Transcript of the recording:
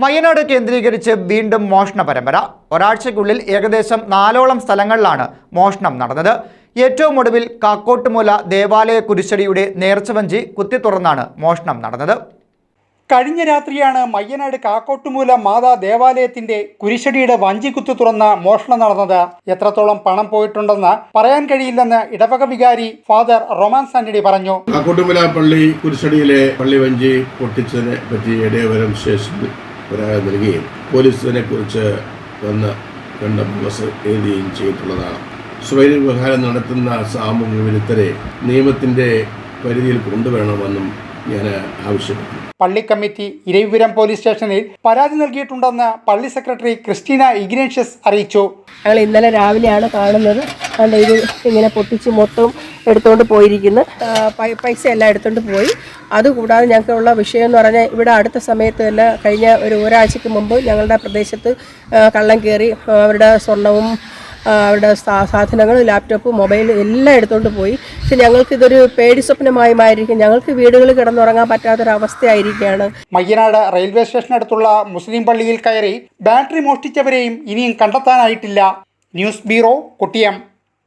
മയ്യനാട് കേന്ദ്രീകരിച്ച് വീണ്ടും മോഷണ പരമ്പര. ഒരാഴ്ചയ്ക്കുള്ളിൽ ഏകദേശം നാലോളം സ്ഥലങ്ങളിലാണ് മോഷണം നടന്നത്. ഏറ്റവും ഒടുവിൽ കാക്കോട്ടുമൂല ദേവാലയ കുരിശടിയുടെ നേർച്ചവഞ്ചി കുത്തി തുറന്നാണ് മോഷണം നടന്നത്. കഴിഞ്ഞ രാത്രിയാണ് മയ്യനാട് കാക്കോട്ടുമൂല മാതാ ദേവാലയത്തിന്റെ കുരിശടിയുടെ വഞ്ചി കുത്തി തുറന്ന മോഷണം നടന്നത്. എത്രത്തോളം പണം പോയിട്ടുണ്ടെന്ന് പറയാൻ കഴിയില്ലെന്ന് ഇടവക വികാരി ഫാദർ റൊമാൻസ് ആന്റണി പറഞ്ഞു. കാക്കോട്ടുമൂല പള്ളി കുരിശടിയിലെ പള്ളി വഞ്ചി പൊട്ടിച്ചതിനെ പറ്റി ഇടയവരം സ്റ്റേഷനിൽ പരാതി നൽകുകയും പോലീസ് ഇതിനെക്കുറിച്ച് വന്ന് കണ്ട ബസ് എഴുതുകയും ചെയ്തിട്ടുള്ളതാണ്. സ്വയം വ്യവഹാരം നടത്തുന്ന സാമൂഹ്യ വിരുദ്ധരെ നിയമത്തിന്റെ പരിധിയിൽ കൊണ്ടുവരണമെന്നും ഞാൻ ആവശ്യപ്പെട്ടു. പള്ളി കമ്മിറ്റി ഇരവിപുരം പോലീസ് സ്റ്റേഷനിൽ പരാതി നൽകിയിട്ടുണ്ടെന്ന് പള്ളി സെക്രട്ടറി ക്രിസ്റ്റീന ഇഗ്നേഷ്യസ് അറിയിച്ചു. ഞങ്ങൾ ഇന്നലെ രാവിലെയാണ് കാണുന്നത്. കണ്ട് ഇത് ഇങ്ങനെ പൊട്ടിച്ച് മൊത്തം എടുത്തുകൊണ്ട് പോയിരിക്കുന്നു. പൈസ എല്ലാം എടുത്തുകൊണ്ട് പോയി. അതുകൂടാതെ ഞങ്ങൾക്കുള്ള വിഷയം എന്ന് പറഞ്ഞാൽ ഇവിടെ അടുത്ത സമയത്ത് തന്നെ കഴിഞ്ഞ ഒരു ഒരാഴ്ചക്ക് മുമ്പ് ഞങ്ങളുടെ പ്രദേശത്ത് കള്ളം കയറി അവരുടെ സ്വർണവും അവരുടെ സാ- സാധനങ്ങൾ ലാപ്ടോപ്പ് മൊബൈൽ എല്ലാം എടുത്തുകൊണ്ട് പോയി. പക്ഷെ ഞങ്ങൾക്ക് ഇതൊരു പേടി സ്വപ്നമായി മാറിയിരിക്കും. ഞങ്ങൾക്ക് വീടുകളിൽ കിടന്നുറങ്ങാൻ പറ്റാത്തൊരവസ്ഥയായിരിക്കുകയാണ്. മയ്യനാട് റെയിൽവേ സ്റ്റേഷനടുത്തുള്ള മുസ്ലിം പള്ളിയിൽ കയറി ബാറ്ററി മോഷ്ടിച്ചവരെയും ഇനിയും കണ്ടെത്താനായിട്ടില്ല. News bureau Kottiyam.